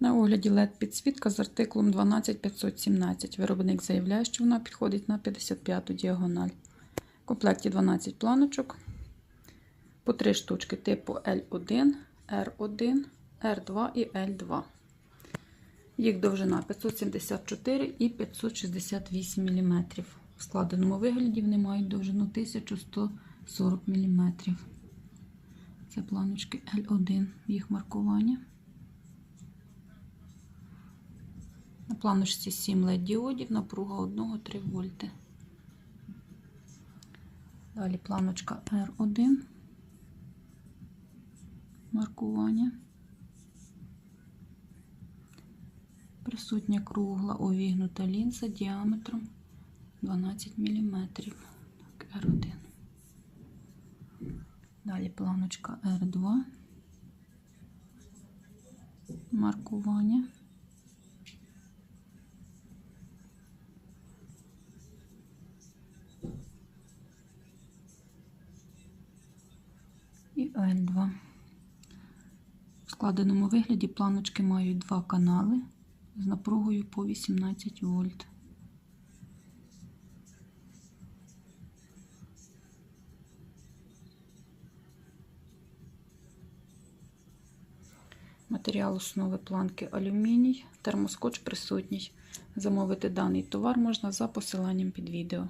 На огляді LED підсвітка з артиклом 12517. Виробник заявляє, що вона підходить на 55-ту діагональ. В комплекті 12 планочок. По 3 штучки типу L1, R1, R2 і L2. Їх довжина 574 і 568 мм. В складеному вигляді вони мають довжину 1140 мм. Це планочки L1, їх маркування. На планочці 7 LED діодів, напруга 1-3 вольти. Далі планочка R1. Маркування. Присутня кругла увігнута лінза діаметром 12 мм. Так, R1. Далі планочка R2. Маркування. L2. В складеному вигляді планочки мають два канали з напругою по 18 вольт. Матеріал основи планки алюміній, термоскоч присутній. Замовити даний товар можна за посиланням під відео.